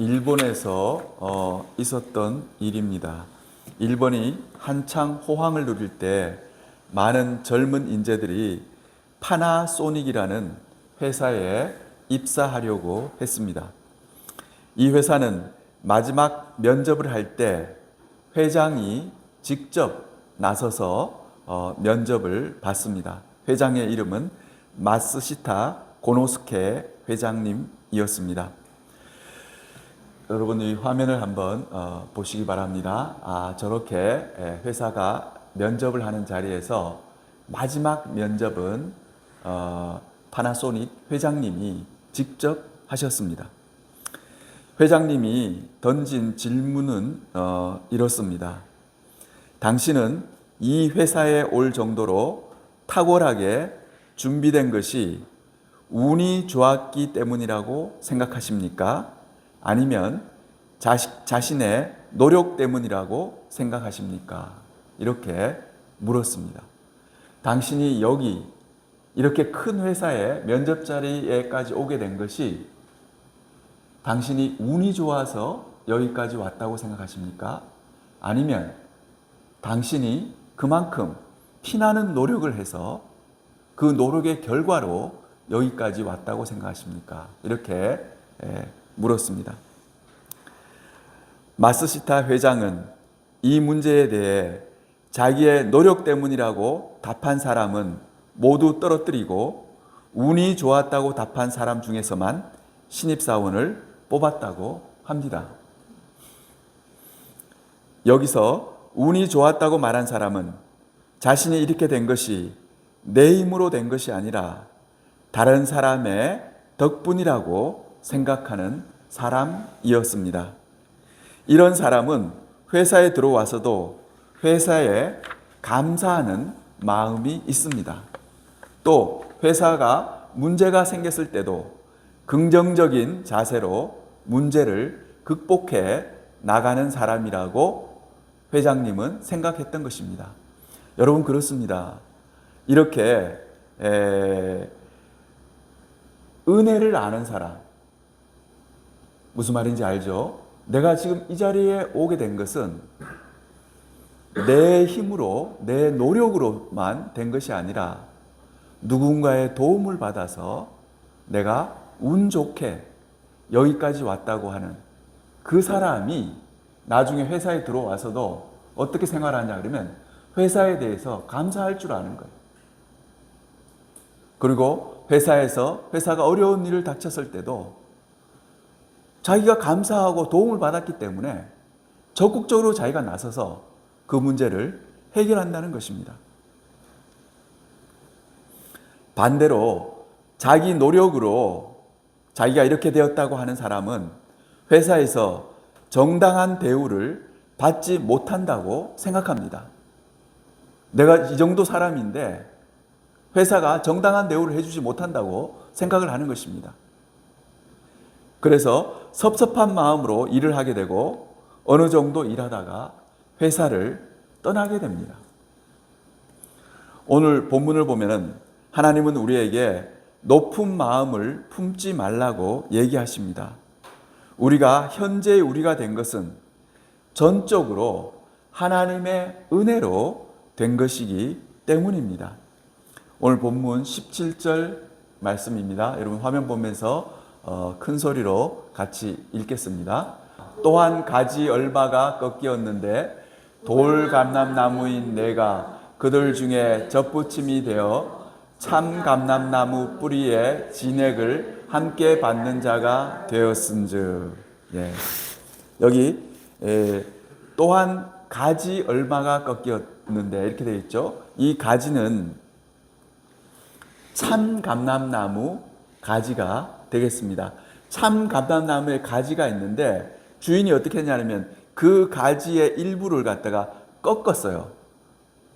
일본에서 어, 있었던 일입니다. 일본이 한창 호황을 누릴 때 많은 젊은 인재들이 파나소닉이라는 회사에 입사하려고 했습니다. 이 회사는 마지막 면접을 할 때 회장이 직접 나서서 어, 면접을 받습니다. 회장의 이름은 마스시타 고노스케 회장님이었습니다. 여러분 이 화면을 한번 어, 보시기 바랍니다. 아, 저렇게 예, 회사가 면접을 하는 자리에서 마지막 면접은 어, 파나소닉 회장님이 직접 하셨습니다. 회장님이 던진 질문은 어, 이렇습니다. 당신은 이 회사에 올 정도로 탁월하게 준비된 것이 운이 좋았기 때문이라고 생각하십니까? 아니면 자시, 자신의 노력 때문이라고 생각하십니까? 이렇게 물었습니다. 당신이 여기 이렇게 큰 회사에 면접 자리에까지 오게 된 것이 당신이 운이 좋아서 여기까지 왔다고 생각하십니까? 아니면 당신이 그만큼 피나는 노력을 해서 그 노력의 결과로 여기까지 왔다고 생각하십니까? 이렇게 예, 물었습니다. 마스시타 회장은 이 문제에 대해 자기의 노력 때문이라고 답한 사람은 모두 떨어뜨리고 운이 좋았다고 답한 사람 중에서만 신입사원을 뽑았다고 합니다. 여기서 운이 좋았다고 말한 사람은 자신이 이렇게 된 것이 내 힘으로 된 것이 아니라 다른 사람의 덕분이라고 생각하는 사람이었습니다. 이런 사람은 회사에 들어와서도 회사에 감사하는 마음이 있습니다. 또 회사가 문제가 생겼을 때도 긍정적인 자세로 문제를 극복해 나가는 사람이라고 회장님은 생각했던 것입니다. 여러분 그렇습니다. 이렇게 에, 은혜를 아는 사람 무슨 말인지 알죠? 내가 지금 이 자리에 오게 된 것은 내 힘으로 내 노력으로만 된 것이 아니라 누군가의 도움을 받아서 내가 운 좋게 여기까지 왔다고 하는 그 사람이 나중에 회사에 들어와서도 어떻게 생활하냐 그러면 회사에 대해서 감사할 줄 아는 거예요. 그리고 회사에서 회사가 어려운 일을 닥쳤을 때도 자기가 감사하고 도움을 받았기 때문에 적극적으로 자기가 나서서 그 문제를 해결한다는 것입니다. 반대로 자기 노력으로 자기가 이렇게 되었다고 하는 사람은 회사에서 정당한 대우를 받지 못한다고 생각합니다. 내가 이 정도 사람인데 회사가 정당한 대우를 해주지 못한다고 생각을 하는 것입니다. 그래서 섭섭한 마음으로 일을 하게 되고 어느 정도 일하다가 회사를 떠나게 됩니다. 오늘 본문을 보면은 하나님은 우리에게 높은 마음을 품지 말라고 얘기하십니다. 우리가 현재 우리가 된 것은 전적으로 하나님의 은혜로 된 것이기 때문입니다. 오늘 본문 17절 말씀입니다. 여러분 화면 보면서 어, 큰 소리로 같이 읽겠습니다. 또한 가지 얼마가 꺾이었는데 돌 감람나무인 내가 그들 중에 젖붙임이 되어 참 감람나무 뿌리에 진액을 함께 받는 자가 되었은즉 예. 여기 예, 또한 가지 얼마가 꺾였는데 이렇게 되어 있죠. 이 가지는 참 감람나무 가지가 되겠습니다. 참 감람나무에 가지가 있는데 주인이 어떻게 했냐면 그 가지의 일부를 갖다가 꺾었어요.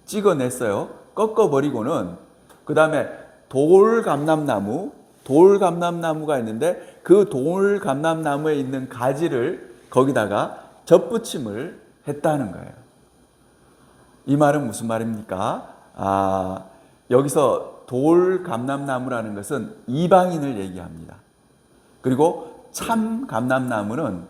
찍어냈어요. 꺾어버리고는 그 다음에 돌 감람나무, 돌 감람나무가 있는데 그 돌 감람나무에 있는 가지를 거기다가 접붙임을 했다는 거예요. 이 말은 무슨 말입니까? 아, 여기서 돌 감람나무라는 것은 이방인을 얘기합니다. 그리고 참 감람나무는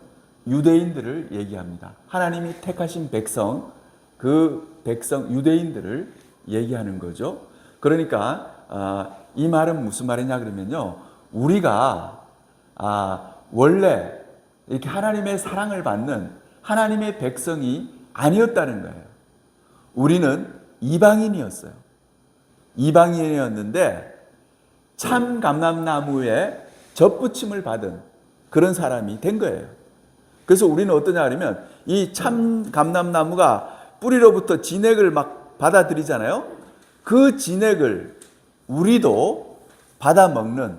유대인들을 얘기합니다. 하나님이 택하신 백성, 그 백성 유대인들을 얘기하는 거죠. 그러니까 아, 이 말은 무슨 말이냐 그러면요. 우리가 아, 원래 이렇게 하나님의 사랑을 받는 하나님의 백성이 아니었다는 거예요. 우리는 이방인이었어요. 이방인이었는데 참 감람나무에 젖붙임을 받은 그런 사람이 된 거예요. 그래서 우리는 어떠냐 하면 이 참 감람나무가 뿌리로부터 진액을 막 받아들이잖아요. 그 진액을 우리도 받아 먹는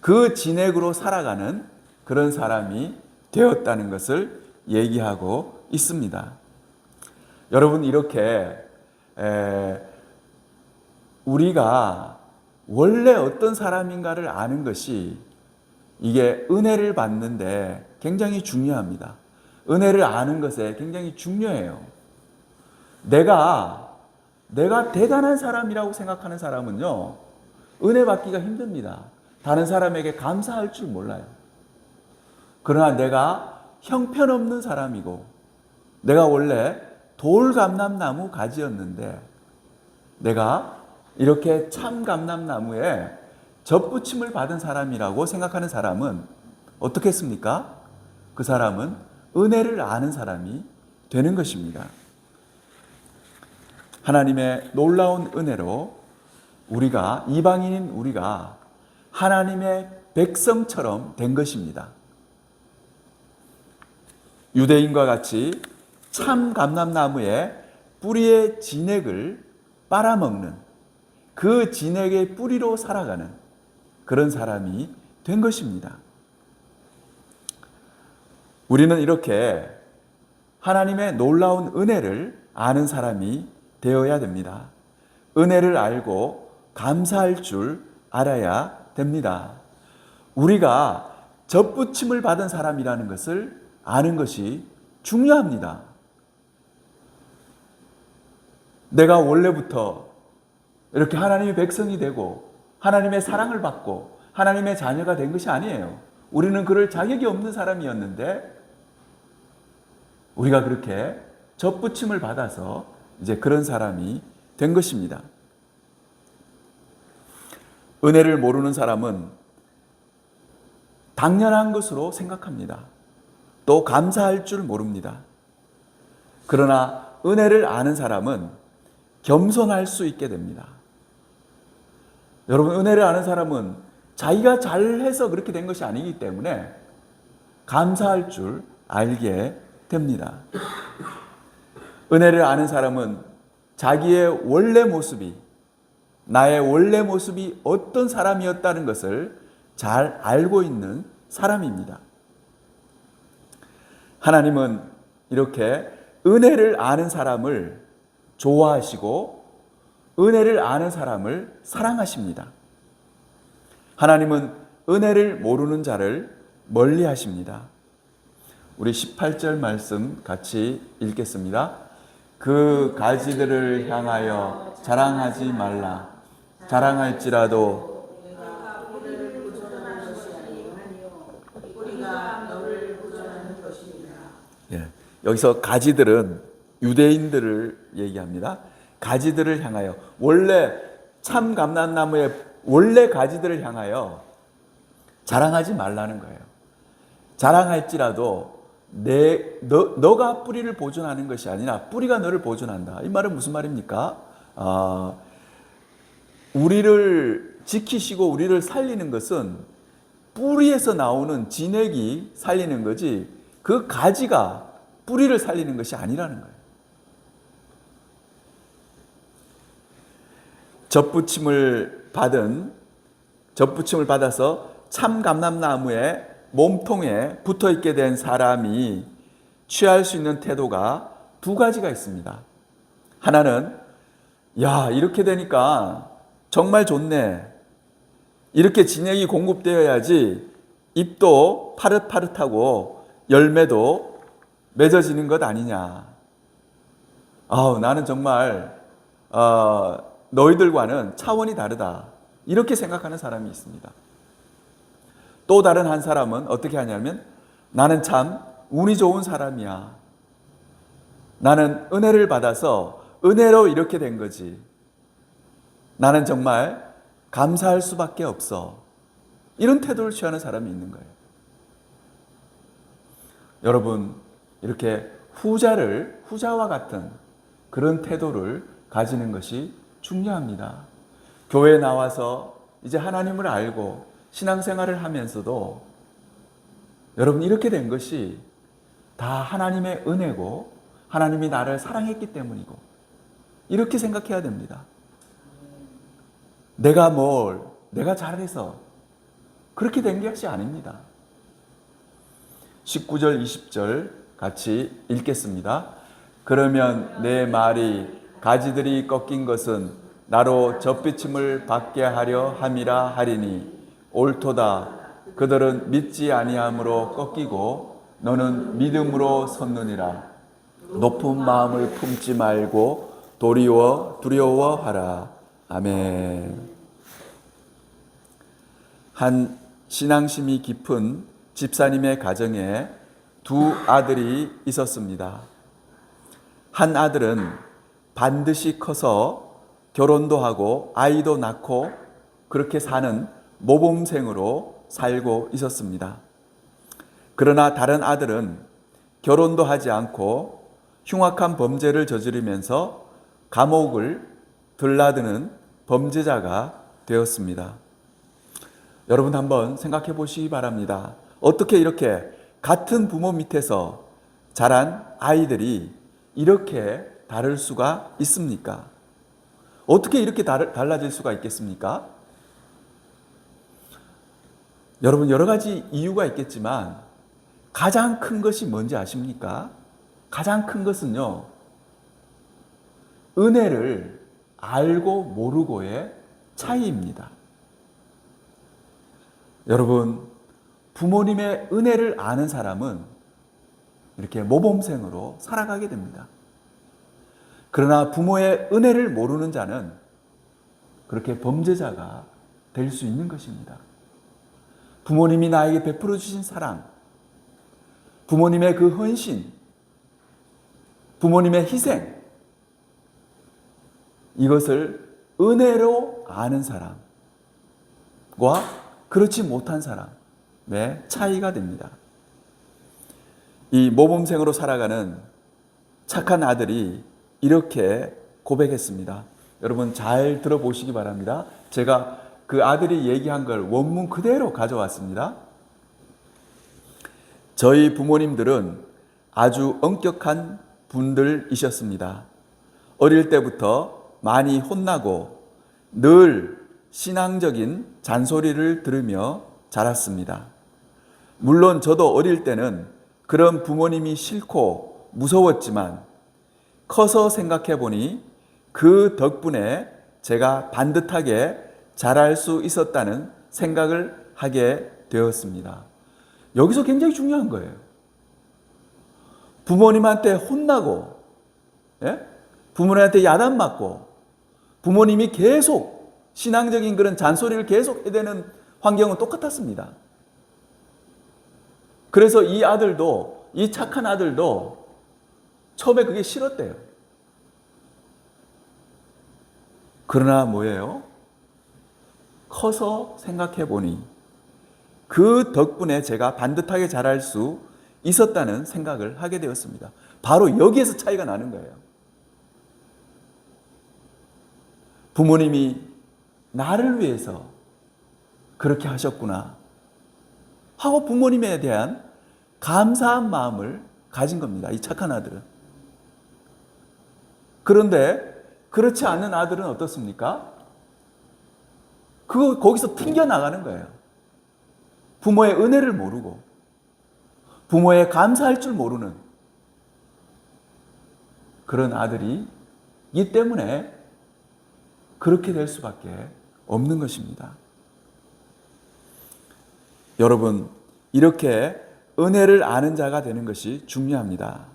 그 진액으로 살아가는 그런 사람이 되었다는 것을 얘기하고 있습니다. 여러분 이렇게 에, 우리가 원래 어떤 사람인가를 아는 것이 이게 은혜를 받는데 굉장히 중요합니다. 은혜를 아는 것에 굉장히 중요해요. 내가 내가 대단한 사람이라고 생각하는 사람은요. 은혜 받기가 힘듭니다. 다른 사람에게 감사할 줄 몰라요. 그러나 내가 형편없는 사람이고 내가 원래 돌감람나무 가지였는데 내가 이렇게 참 감람나무에 젖붙임을 받은 사람이라고 생각하는 사람은 어떻겠습니까? 그 사람은 은혜를 아는 사람이 되는 것입니다. 하나님의 놀라운 은혜로 우리가 이방인인 우리가 하나님의 백성처럼 된 것입니다. 유대인과 같이 참 감람나무의 뿌리의 진액을 빨아먹는 그 진액의 뿌리로 살아가는 그런 사람이 된 것입니다. 우리는 이렇게 하나님의 놀라운 은혜를 아는 사람이 되어야 됩니다. 은혜를 알고 감사할 줄 알아야 됩니다. 우리가 접붙임을 받은 사람이라는 것을 아는 것이 중요합니다. 내가 원래부터 이렇게 하나님의 백성이 되고 하나님의 사랑을 받고 하나님의 자녀가 된 것이 아니에요. 우리는 그럴 자격이 없는 사람이었는데 우리가 그렇게 접붙임을 받아서 이제 그런 사람이 된 것입니다. 은혜를 모르는 사람은 당연한 것으로 생각합니다. 또 감사할 줄 모릅니다. 그러나 은혜를 아는 사람은 겸손할 수 있게 됩니다. 여러분, 은혜를 아는 사람은 자기가 잘해서 그렇게 된 것이 아니기 때문에 감사할 줄 알게 됩니다. 은혜를 아는 사람은 자기의 원래 모습이, 나의 원래 모습이 어떤 사람이었다는 것을 잘 알고 있는 사람입니다. 하나님은 이렇게 은혜를 아는 사람을 좋아하시고 은혜를 아는 사람을 사랑하십니다. 하나님은 은혜를 모르는 자를 멀리 하십니다. 우리 18절 말씀 같이 읽겠습니다. 그 가지들을 향하여 자랑하지 말라. 자랑할지라도 예, 여기서 가지들은 유대인들을 얘기합니다. 가지들을 향하여 원래 참 감람나무의 원래 가지들을 향하여 자랑하지 말라는 거예요. 자랑할지라도 내 너, 너가 뿌리를 보존하는 것이 아니라 뿌리가 너를 보존한다. 이 말은 무슨 말입니까? 아, 우리를 지키시고 우리를 살리는 것은 뿌리에서 나오는 진액이 살리는 거지 그 가지가 뿌리를 살리는 것이 아니라는 거예요. 젖붙임을 받은 젖붙임을 받아서 참 감람나무의 몸통에 붙어 있게 된 사람이 취할 수 있는 태도가 두 가지가 있습니다. 하나는 야 이렇게 되니까 정말 좋네. 이렇게 진액이 공급되어야지 잎도 파릇파릇하고 열매도 맺어지는 것 아니냐. 아우 나는 정말 어, 너희들과는 차원이 다르다. 이렇게 생각하는 사람이 있습니다. 또 다른 한 사람은 어떻게 하냐면 나는 참 운이 좋은 사람이야. 나는 은혜를 받아서 은혜로 이렇게 된 거지. 나는 정말 감사할 수밖에 없어. 이런 태도를 취하는 사람이 있는 거예요. 여러분, 이렇게 후자를, 후자와 같은 그런 태도를 가지는 것이 중요합니다. 교회에 나와서 이제 하나님을 알고 신앙생활을 하면서도 여러분 이렇게 된 것이 다 하나님의 은혜고 하나님이 나를 사랑했기 때문이고 이렇게 생각해야 됩니다. 내가 뭘 내가 잘해서 그렇게 된 것이 아닙니다. 19절 20절 같이 읽겠습니다. 그러면 내 말이 가지들이 꺾인 것은 나로 젖비침을 받게 하려 함이라 하리니 옳도다. 그들은 믿지 아니함으로 꺾이고 너는 믿음으로 섰느니라. 높은 마음을 품지 말고 도리어 두려워하라. 아멘. 한 신앙심이 깊은 집사님의 가정에 두 아들이 있었습니다. 한 아들은 반드시 커서 결혼도 하고 아이도 낳고 그렇게 사는 모범생으로 살고 있었습니다. 그러나 다른 아들은 결혼도 하지 않고 흉악한 범죄를 저지르면서 감옥을 들라드는 범죄자가 되었습니다. 여러분 한번 생각해 보시기 바랍니다. 어떻게 이렇게 같은 부모 밑에서 자란 아이들이 이렇게 다를 수가 있습니까? 어떻게 이렇게 달라질 수가 있겠습니까? 여러분 여러 가지 이유가 있겠지만 가장 큰 것이 뭔지 아십니까? 가장 큰 것은요. 은혜를 알고 모르고의 차이입니다. 여러분 부모님의 은혜를 아는 사람은 이렇게 모범생으로 살아가게 됩니다. 그러나 부모의 은혜를 모르는 자는 그렇게 범죄자가 될 수 있는 것입니다. 부모님이 나에게 베풀어 주신 사랑, 부모님의 그 헌신, 부모님의 희생, 이것을 은혜로 아는 사람과 그렇지 못한 사람의 차이가 됩니다. 이 모범생으로 살아가는 착한 아들이 이렇게 고백했습니다. 여러분 잘 들어보시기 바랍니다. 제가 그 아들이 얘기한 걸 원문 그대로 가져왔습니다. 저희 부모님들은 아주 엄격한 분들이셨습니다. 어릴 때부터 많이 혼나고 늘 신앙적인 잔소리를 들으며 자랐습니다. 물론 저도 어릴 때는 그런 부모님이 싫고 무서웠지만 커서 생각해 보니 그 덕분에 제가 반듯하게 자랄 수 있었다는 생각을 하게 되었습니다. 여기서 굉장히 중요한 거예요. 부모님한테 혼나고, 예? 부모님한테 야단 맞고, 부모님이 계속 신앙적인 그런 잔소리를 계속 해대는 환경은 똑같았습니다. 그래서 이 아들도, 이 착한 아들도 처음에 그게 싫었대요. 그러나 뭐예요? 커서 생각해 보니 그 덕분에 제가 반듯하게 자랄 수 있었다는 생각을 하게 되었습니다. 바로 여기에서 차이가 나는 거예요. 부모님이 나를 위해서 그렇게 하셨구나 하고 부모님에 대한 감사한 마음을 가진 겁니다. 이 착한 아들은. 그런데 그렇지 않은 아들은 어떻습니까? 그 거기서 튕겨 나가는 거예요. 부모의 은혜를 모르고 부모의 감사할 줄 모르는 그런 아들이 이 때문에 그렇게 될 수밖에 없는 것입니다. 여러분, 이렇게 은혜를 아는 자가 되는 것이 중요합니다.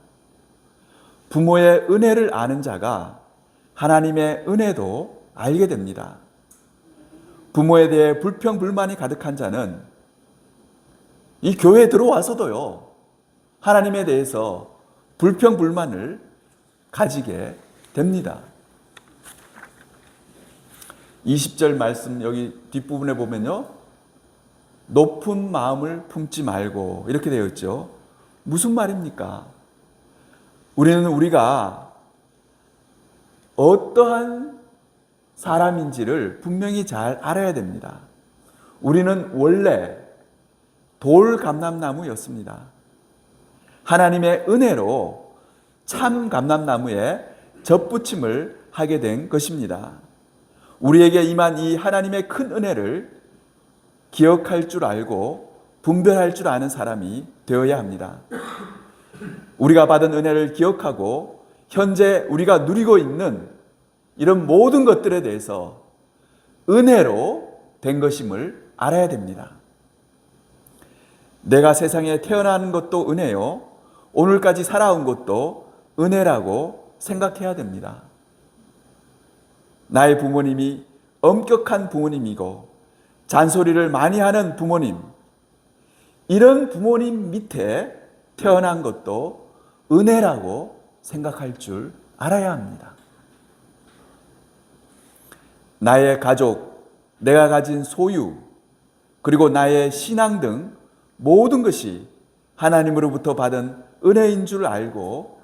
부모의 은혜를 아는 자가 하나님의 은혜도 알게 됩니다. 부모에 대해 불평, 불만이 가득한 자는 이 교회에 들어와서도요, 하나님에 대해서 불평 불만을 가지게 됩니다. 20절 말씀 여기 뒷부분에 보면요. 높은 마음을 품지 말고 이렇게 되어 있죠. 무슨 말입니까? 우리는 우리가 어떠한 사람인지를 분명히 잘 알아야 됩니다. 우리는 원래 돌 감람나무였습니다. 하나님의 은혜로 참 감람나무에 접붙임을 하게 된 것입니다. 우리에게 임한 이 하나님의 큰 은혜를 기억할 줄 알고 분별할 줄 아는 사람이 되어야 합니다. 우리가 받은 은혜를 기억하고 현재 우리가 누리고 있는 이런 모든 것들에 대해서 은혜로 된 것임을 알아야 됩니다. 내가 세상에 태어난 것도 은혜요. 오늘까지 살아온 것도 은혜라고 생각해야 됩니다. 나의 부모님이 엄격한 부모님이고 잔소리를 많이 하는 부모님, 이런 부모님 밑에 태어난 것도 은혜라고 생각할 줄 알아야 합니다. 나의 가족, 내가 가진 소유, 그리고 나의 신앙 등 모든 것이 하나님으로부터 받은 은혜인 줄 알고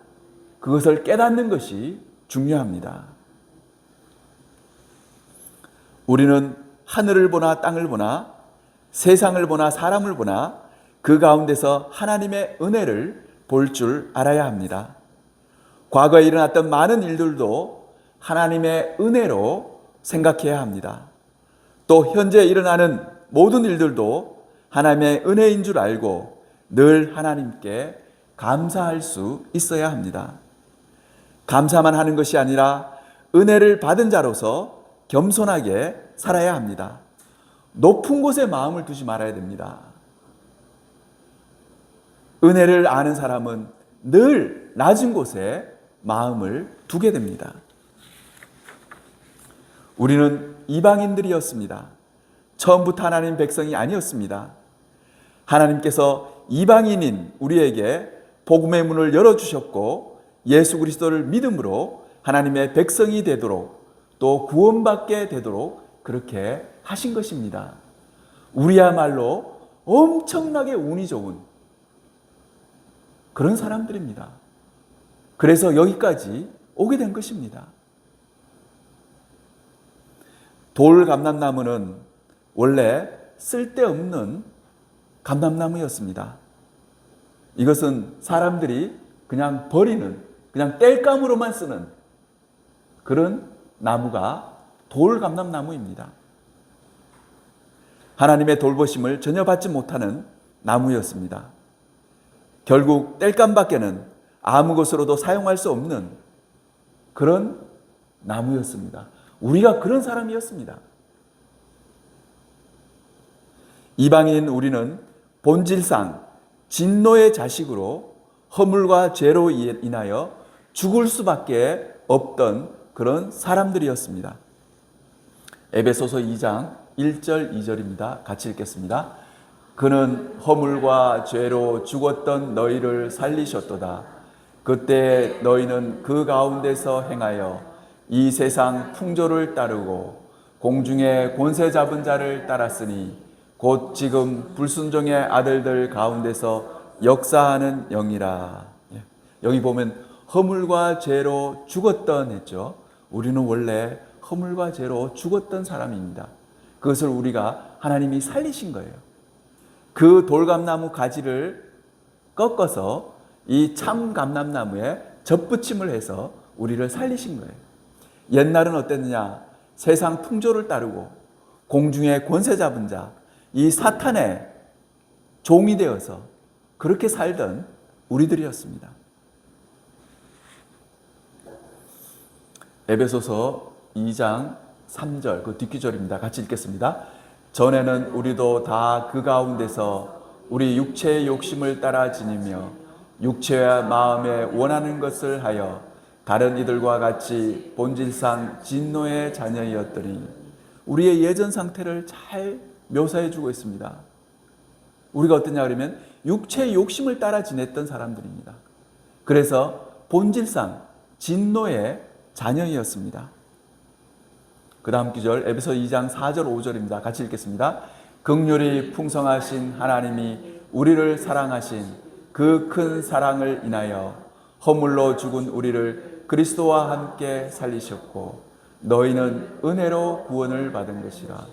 그것을 깨닫는 것이 중요합니다. 우리는 하늘을 보나 땅을 보나 세상을 보나 사람을 보나 그 가운데서 하나님의 은혜를 볼 줄 알아야 합니다. 과거에 일어났던 많은 일들도 하나님의 은혜로 생각해야 합니다. 또 현재 일어나는 모든 일들도 하나님의 은혜인 줄 알고 늘 하나님께 감사할 수 있어야 합니다. 감사만 하는 것이 아니라 은혜를 받은 자로서 겸손하게 살아야 합니다. 높은 곳에 마음을 두지 말아야 됩니다. 은혜를 아는 사람은 늘 낮은 곳에 마음을 두게 됩니다. 우리는 이방인들이었습니다. 처음부터 하나님 백성이 아니었습니다. 하나님께서 이방인인 우리에게 복음의 문을 열어주셨고 예수 그리스도를 믿음으로 하나님의 백성이 되도록 또 구원받게 되도록 그렇게 하신 것입니다. 우리야말로 엄청나게 운이 좋은 그런 사람들입니다. 그래서 여기까지 오게 된 것입니다. 돌 감람나무는 원래 쓸데없는 감람나무였습니다. 이것은 사람들이 그냥 버리는, 그냥 땔감으로만 쓰는 그런 나무가 돌 감람나무입니다. 하나님의 돌보심을 전혀 받지 못하는 나무였습니다. 결국 땔감밖에는 아무 것으로도 사용할 수 없는 그런 나무였습니다. 우리가 그런 사람이었습니다. 이방인 우리는 본질상 진노의 자식으로 허물과 죄로 인하여 죽을 수밖에 없던 그런 사람들이었습니다. 에베소서 2장 1절 2절입니다. 같이 읽겠습니다. 그는 허물과 죄로 죽었던 너희를 살리셨도다. 그때 너희는 그 가운데서 행하여 이 세상 풍조를 따르고 공중의 권세 잡은 자를 따랐으니 곧 지금 불순종의 아들들 가운데서 역사하는 영이라. 예. 여기 보면 허물과 죄로 죽었던 했죠. 우리는 원래 허물과 죄로 죽었던 사람입니다. 그것을 우리가 하나님이 살리신 거예요. 그 돌감나무 가지를 꺾어서 이 참 감람나무에 접붙임을 해서 우리를 살리신 거예요. 옛날은 어땠느냐? 세상 풍조를 따르고 공중의 권세 잡은 자, 이 사탄의 종이 되어서 그렇게 살던 우리들이었습니다. 에베소서 2장 3절 그 뒷기절입니다. 같이 읽겠습니다. 전에는 우리도 다 그 가운데서 우리 육체의 욕심을 따라 지니며 육체와 마음에 원하는 것을 하여 다른 이들과 같이 본질상 진노의 자녀이었더니 우리의 예전 상태를 잘 묘사해 주고 있습니다. 우리가 어떠냐 그러면 육체의 욕심을 따라 지냈던 사람들입니다. 그래서 본질상 진노의 자녀이었습니다. 그 다음 구절 에베소 2장 4절 5절입니다. 같이 읽겠습니다. 극률이 풍성하신 하나님이 우리를 사랑하신 그 큰 사랑을 인하여 허물로 죽은 우리를 그리스도와 함께 살리셨고 너희는 은혜로 구원을 받은 것이라.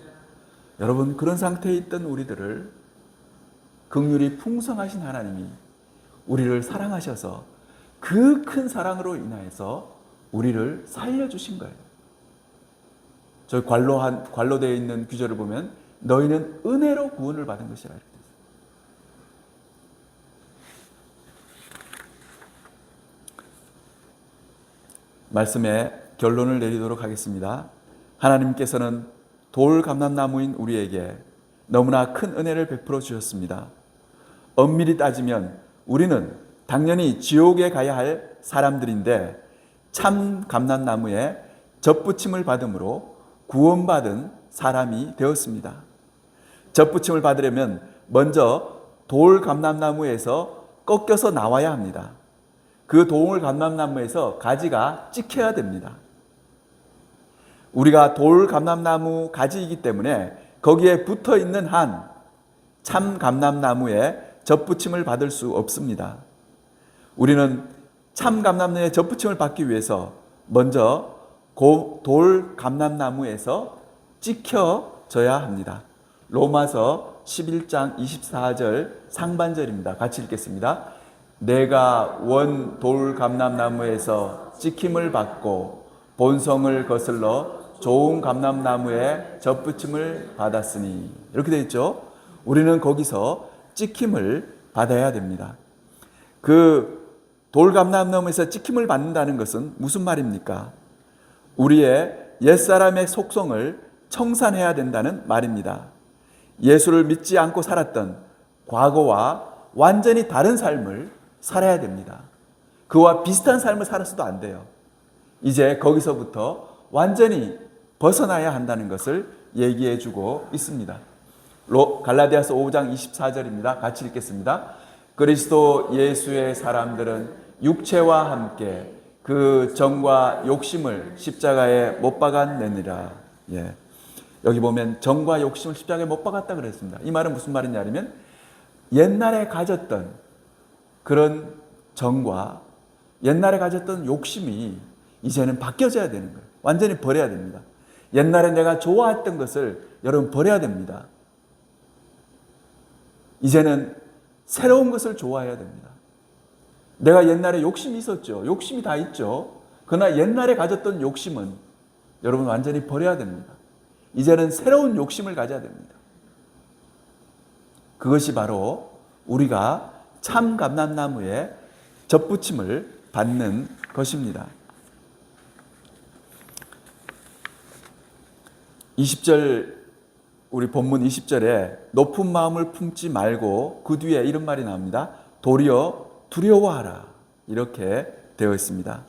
여러분 그런 상태에 있던 우리들을 극률이 풍성하신 하나님이 우리를 사랑하셔서 그 큰 사랑으로 인하여서 우리를 살려주신 거예요. 저 관로 한 관로되어 있는 규절을 보면 너희는 은혜로 구원을 받은 것이라 이렇게 있어요. 말씀의 결론을 내리도록 하겠습니다. 하나님께서는 돌 감람나무인 우리에게 너무나 큰 은혜를 베풀어 주셨습니다. 엄밀히 따지면 우리는 당연히 지옥에 가야 할 사람들인데 참 감람나무에 접붙임을 받음으로 구원받은 사람이 되었습니다. 접붙임을 받으려면 먼저 돌 감람나무에서 꺾여서 나와야 합니다. 그 돌 감람나무에서 가지가 찍혀야 됩니다. 우리가 돌 감람나무 가지이기 때문에 거기에 붙어 있는 한 참 감람나무에 접붙임을 받을 수 없습니다. 우리는 참 감람나무에 접붙임을 받기 위해서 먼저 고, 돌 감람나무에서 찍혀져야 합니다. 로마서 11장 24절 상반절입니다. 같이 읽겠습니다. 내가 원 돌 감람나무에서 찍힘을 받고 본성을 거슬러 좋은 감람나무에 접붙임을 받았으니 이렇게 되어 있죠. 우리는 거기서 찍힘을 받아야 됩니다. 그 돌감람나무에서 찍힘을 받는다는 것은 무슨 말입니까? 우리의 옛사람의 속성을 청산해야 된다는 말입니다. 예수를 믿지 않고 살았던 과거와 완전히 다른 삶을 살아야 됩니다. 그와 비슷한 삶을 살았어도 안 돼요. 이제 거기서부터 완전히 벗어나야 한다는 것을 얘기해 주고 있습니다. 갈라디아서 5장 24절입니다. 같이 읽겠습니다. 그리스도 예수의 사람들은 육체와 함께 그 정과 욕심을 십자가에 못 박았느니라. 예. 여기 보면 정과 욕심을 십자가에 못 박았다 그랬습니다. 이 말은 무슨 말이냐면 옛날에 가졌던 그런 정과 옛날에 가졌던 욕심이 이제는 바뀌어져야 되는 거예요. 완전히 버려야 됩니다. 옛날에 내가 좋아했던 것을 여러분 버려야 됩니다. 이제는 새로운 것을 좋아해야 됩니다. 내가 옛날에 욕심이 있었죠. 욕심이 다 있죠. 그러나 옛날에 가졌던 욕심은 여러분 완전히 버려야 됩니다. 이제는 새로운 욕심을 가져야 됩니다. 그것이 바로 우리가 참 감람나무에 접붙임을 받는 것입니다. 20절 우리 본문 20절에 높은 마음을 품지 말고 그 뒤에 이런 말이 나옵니다. 도리어 두려워하라. 이렇게 되어 있습니다.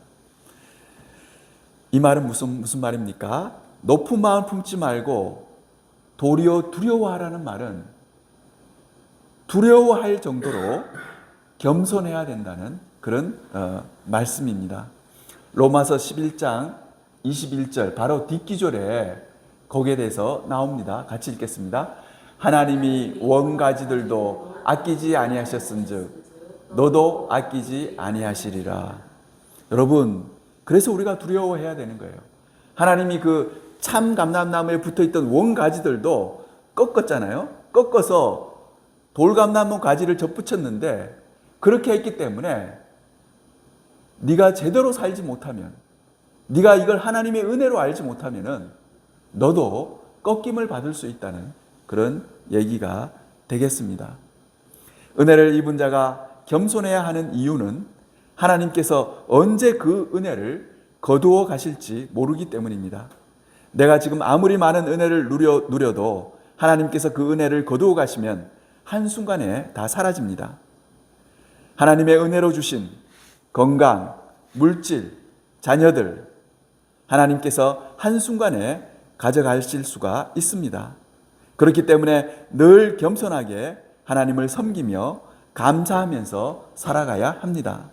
이 말은 무슨 무슨 말입니까? 높은 마음 품지 말고 도리어 두려워하라는 말은 두려워할 정도로 겸손해야 된다는 그런 어, 말씀입니다. 로마서 11장 21절 바로 뒷기절에 거기에 대해서 나옵니다. 같이 읽겠습니다. 하나님이 원가지들도 아끼지 아니하셨은즉 너도 아끼지 아니하시리라. 여러분, 그래서 우리가 두려워해야 되는 거예요. 하나님이 그 참 감람나무에 붙어 있던 원가지들도 꺾었잖아요. 꺾어서 돌감나무 가지를 접붙였는데 그렇게 했기 때문에 네가 제대로 살지 못하면 네가 이걸 하나님의 은혜로 알지 못하면은 너도 꺾임을 받을 수 있다는 그런 얘기가 되겠습니다. 은혜를 입은 자가 겸손해야 하는 이유는 하나님께서 언제 그 은혜를 거두어 가실지 모르기 때문입니다. 내가 지금 아무리 많은 은혜를 누려, 누려도 하나님께서 그 은혜를 거두어 가시면 한순간에 다 사라집니다. 하나님의 은혜로 주신 건강, 물질, 자녀들, 하나님께서 한순간에 가져가실 수가 있습니다. 그렇기 때문에 늘 겸손하게 하나님을 섬기며 감사하면서 살아가야 합니다.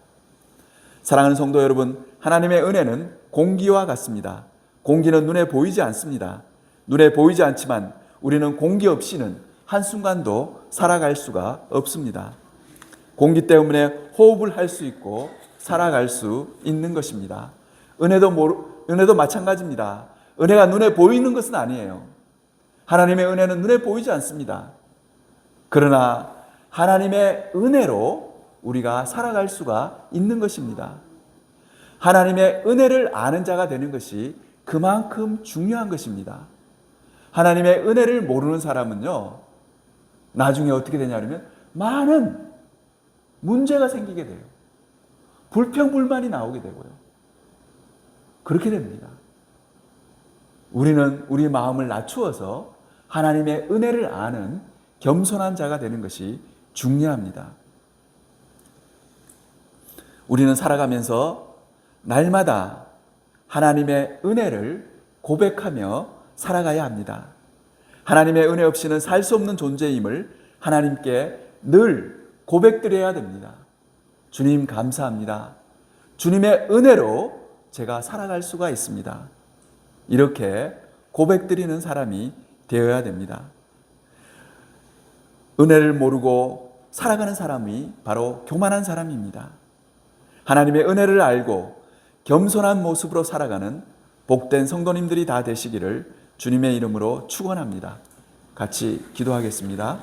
사랑하는 성도 여러분, 하나님의 은혜는 공기와 같습니다. 공기는 눈에 보이지 않습니다. 눈에 보이지 않지만 우리는 공기 없이는 한순간도 살아갈 수가 없습니다. 공기 때문에 호흡을 할 수 있고 살아갈 수 있는 것입니다. 은혜도 모르, 은혜도 마찬가지입니다. 은혜가 눈에 보이는 것은 아니에요. 하나님의 은혜는 눈에 보이지 않습니다. 그러나 하나님의 은혜로 우리가 살아갈 수가 있는 것입니다. 하나님의 은혜를 아는 자가 되는 것이 그만큼 중요한 것입니다. 하나님의 은혜를 모르는 사람은요, 나중에 어떻게 되냐면 많은 문제가 생기게 돼요. 불평불만이 나오게 되고요. 그렇게 됩니다. 우리는 우리 마음을 낮추어서 하나님의 은혜를 아는 겸손한 자가 되는 것이 중요합니다. 우리는 살아가면서 날마다 하나님의 은혜를 고백하며 살아가야 합니다. 하나님의 은혜 없이는 살 수 없는 존재임을 하나님께 늘 고백드려야 됩니다. 주님 감사합니다. 주님의 은혜로 제가 살아갈 수가 있습니다. 이렇게 고백드리는 사람이 되어야 됩니다. 은혜를 모르고 살아가는 사람이 바로 교만한 사람입니다. 하나님의 은혜를 알고 겸손한 모습으로 살아가는 복된 성도님들이 다 되시기를 주님의 이름으로 축원합니다. 같이 기도하겠습니다.